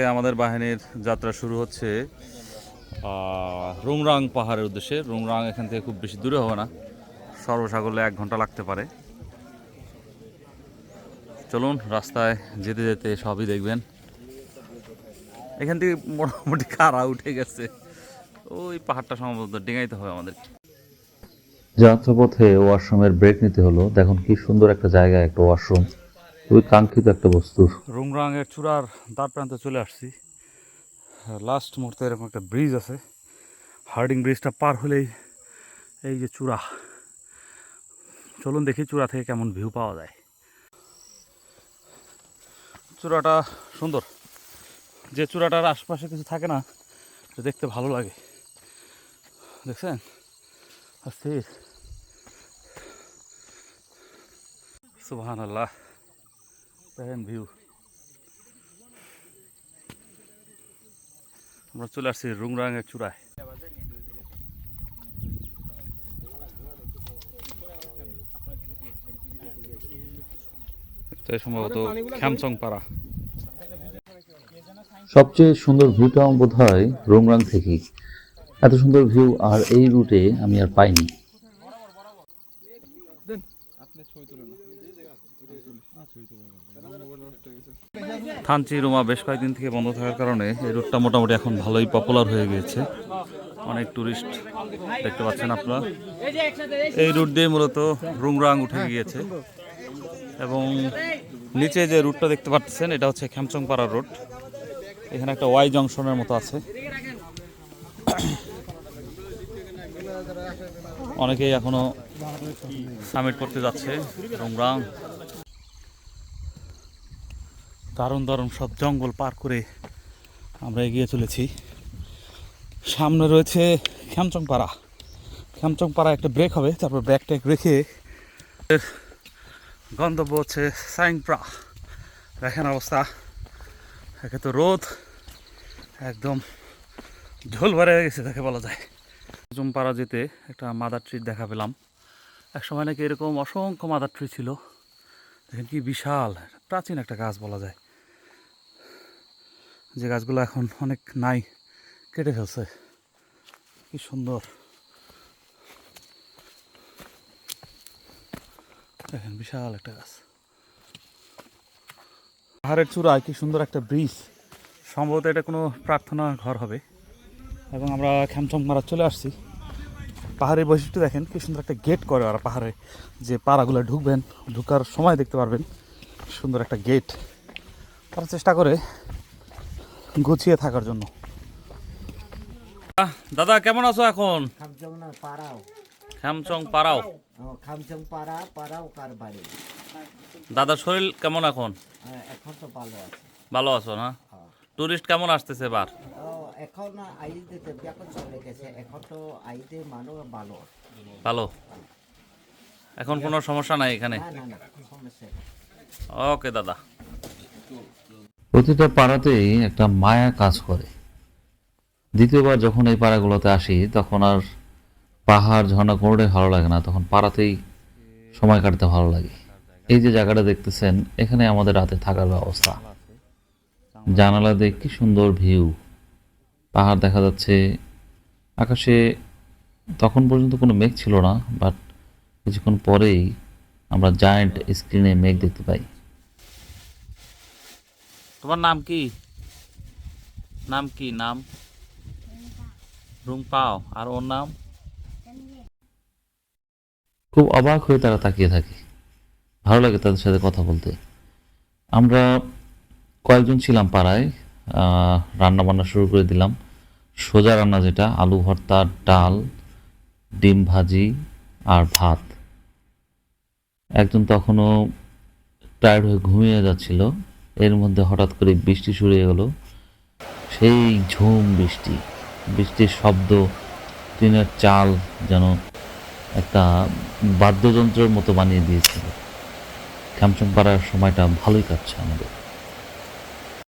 আমাদের বাহিনীর যাত্রা শুরু হচ্ছে রুংরাং পাহাড়ের উদ্দেশ্যে। রুংরাং এখান থেকে খুব বেশি দূরে হবে না। সর্বসাগরলে এক ঘণ্টা লাগতে পারে। চলুন, রাস্তায় যেতে যেতে সবই দেখবেন। এখান থেকে মোটামুটি কারা উঠে গেছে। ওই পাহাড়টা সম্ভবত ডেঙাইতে হবে আমাদের যাত্রাপথে ওয়াশরুমের ব্রেক নিতে হলো। দেখুন কি সুন্দর একটা জায়গা একটা ওয়াশরুম। খুবই কাঙ্ক্ষিত একটা বস্তু। রুংরাংয়ের চূড়ার দ্বার প্রান্তে চলে আসছি। লাস্ট মুহূর্তে এরকম একটা ব্রিজ আছে। হার্ডিং ব্রিজটা পার হলেই এই যে চূড়া। চলুন দেখি চূড়া থেকে কেমন ভিউ পাওয়া যায়। চূড়াটা সুন্দর। যে চূড়াটার আশপাশে কিছু থাকে না দেখতে ভালো লাগে। দেখছেন? স্থির সুবহান আল্লাহ দেখেন ভিউ। আমরা চলে আসছি রুংরাঙের চূড়ায়। সম্ভবত খ্যামচং পাড়া সবচেয়ে সুন্দর ভিউটা বোধ হয় রোমরাং থেকেই। এত সুন্দর ভিউ আর এই রুটে আমি আর পাইনি। থানচি রুমা বেশ কয়েকদিন থেকে বন্ধ থাকার কারণে এই রুটটা মোটামুটি এখন ভালোই পপুলার হয়ে গিয়েছে। অনেক টুরিস্ট দেখতে পাচ্ছেন আপনারা। এই রুট দিয়ে মূলত রুংরাং উঠে গিয়েছে। এবং নিচে যে রুটটা দেখতে পাচ্ছেন, এটা হচ্ছে পাড়ার রুট। এখানে একটা ওয়াই জংশনের মতো আছে। অনেকেই এখনও সামিট করতে যাচ্ছে। রুংরাং দারুণ দারুণ সব জঙ্গল পার করে আমরা এগিয়ে চলেছি। সামনে রয়েছে খ্যামচং পাড়া খ্যামচং পাড়া একটা ব্রেক হবে, তারপর ব্রেক ট্যাক রেখে গন্তব্য হচ্ছে সাইংপ্রা। দেখেন অবস্থা। একে তো রোদ, একদম ঝোল ভরে গেছে তাকে বলা যায়। পাড়া যেতে একটা মাদার ট্রিট দেখা পেলাম। এক সময় নাকি এরকম অসংখ্য মাদার ট্রি ছিল। দেখেন কি বিশাল, প্রাচীন একটা গাছ বলা যায়। যে গাছগুলো এখন অনেক নাই, কেটে ফেলছে। কি সুন্দর। দেখেন বিশাল একটা গাছ। পাহাড়ের চূড়ায় কি সুন্দর একটা ব্রিজ। সম্ভবত এটা কোনো প্রার্থনা ঘর হবে। এবং আমরা খ্যামচং মারা চলে আসছি। পাহাড়ের বৈশিষ্ট্য দেখেন কি সুন্দর একটা গেট করে ওরা পাহাড়ে। যে পাড়াগুলো ঢুকবেন ঢুকার সময় দেখতে পারবেন সুন্দর একটা গেট তারা চেষ্টা করে গুছিয়ে থাকার জন্য। দাদা কেমন আছো এখন? খামচং পাড়াও। খ্যামচং পাড়াও। ও, খামচং পাড়া পাড়াও কার বাড়ি? দাদার শরীর কেমন এখন? হ্যাঁ, এখন তো ভালো আছে। ভালো আছো না? হ্যাঁ। টুরিস্ট কেমন আসতেছে এবার? এখন এখন চলে গেছে এখন তো আইতে মানুষ ভালো। ভালো? এখন কোনো সমস্যা নাই এখানে। ওকে দাদা। প্রতিটা পাড়াতেই একটা মায়া কাজ করে। দ্বিতীয়বার যখন এই পাড়াগুলোতে আসি তখন আর পাহাড় ঝর্ণা কোনোটাই ভালো লাগে না। তখন পাড়াতেই সময় কাটাতে ভালো লাগে। এই যে জায়গাটা দেখতেছেন এখানে আমাদের রাতে থাকার ব্যবস্থা। জানালা দেখ কি সুন্দর ভিউ। পাহাড় দেখা যাচ্ছে। আকাশে তখন পর্যন্ত কোনো মেঘ ছিল না বাট কিছুক্ষণ পরেই আমরা জায়ান্ট স্ক্রিনে মেঘ দেখতে পাই। তোমার নাম কি? নাম কি? নাম? রুং পাও আর ওর নাম? খুব অবাক হয়ে তারা তাকিয়ে থাকে। ভালো লাগে তাদের সাথে কথা বলতে। আমরা কয়েকজন ছিলাম পাড়ায়। রান্না বান্না শুরু করে দিলাম। সোজা রান্না যেটা, আলু ভর্তা, ডাল, ডিম ভাজি আর ভাত। একজন তখনও টায়ার্ড হয়ে ঘুমিয়ে যাচ্ছিল। এর মধ্যে হঠাৎ করে বৃষ্টি শুরু হয়ে গেলো। সেই ঝুম বৃষ্টি, বৃষ্টির শব্দ, টিনের চাল যেন একটা বাদ্যযন্ত্রের মতো বানিয়ে দিয়েছিল। খ্যামচং পাড়ার সময়টা ভালোই কাটছে আমাদের।